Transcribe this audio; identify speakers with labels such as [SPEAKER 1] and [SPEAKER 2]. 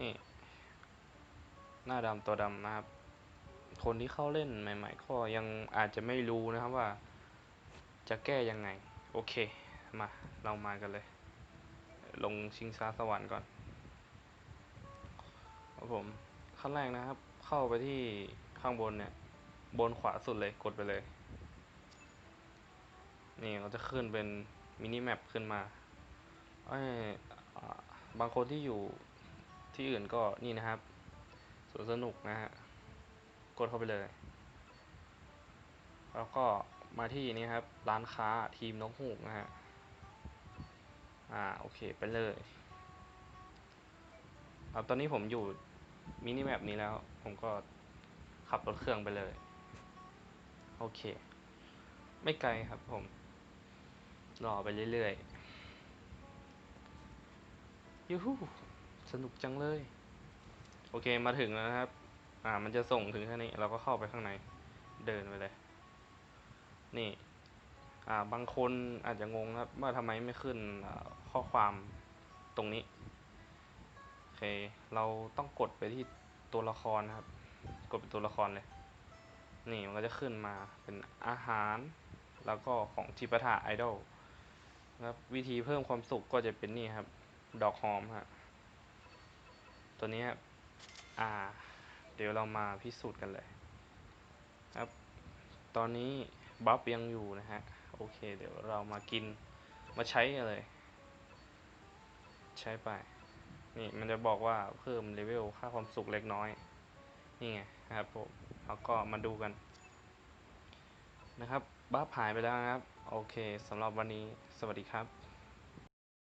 [SPEAKER 1] นี่ หน้าดำตัวดำนะครับ คนที่เข้าเล่นใหม่ ๆ ก็ยังอาจจะไม่รู้นะครับว่า จะแก้ยังไง โอเค มา เรามากันเลย ลงชิงช้าสวรรค์ก่อนครับผม ขั้นแรกนะครับ เข้าไปที่ข้างบนเนี่ย บนขวาสุดเลยกดไปเลย นี่เราจะขึ้นเป็นมินิแมปขึ้นมาไอ้บางคนที่อยู่ ที่อื่นก็นี่นะครับสวนสนุกนะฮะกดเข้าไปเลย แล้วก็มาที่นี่ครับ ร้านค้าทีมนกฮูกนะฮะอ่าโอเคไปเลยเอาตอนนี้ผมอยู่มินิแมปนี้แล้ว ผมก็ขับรถเครื่องไปเลย โอเค ไม่ไกลครับผม รอไปเรื่อยๆยูฮู สนุกจังเลย โอเคมาถึงแล้วนะครับ อ่า มันจะส่งถึงแค่นี้ เราก็เข้าไปข้างใน เดินไปเลย นี่ อ่า บางคนอาจจะงงครับ ว่าทำไมไม่ขึ้นข้อความตรงนี้ โอเค เราต้องกดไปที่ตัวละครนะครับ กดเป็นตัวละครเลย นี่มันก็จะขึ้นมาเป็นอาหาร แล้วก็ของจิปาถะไอดอลนะครับวิธีเพิ่มความสุขก็จะเป็นนี่ครับ ดอกหอมฮะ ตัวนี้อ่า เดี๋ยวเรามาพิสูจน์กันเลย ครับ ตอนนี้บัฟยังอยู่นะฮะ โอเค เดี๋ยวเรามากิน มาใช้กันเลย ใช้ไป นี่มันจะบอกว่าเพิ่มเลเวลค่าความสุขเล็กน้อย นี่ไงนะครับผมแล้วก็มาดูกัน นะครับบัฟหายไปแล้วนะครับ โอเคสำหรับวันนี้ สวัสดีครับ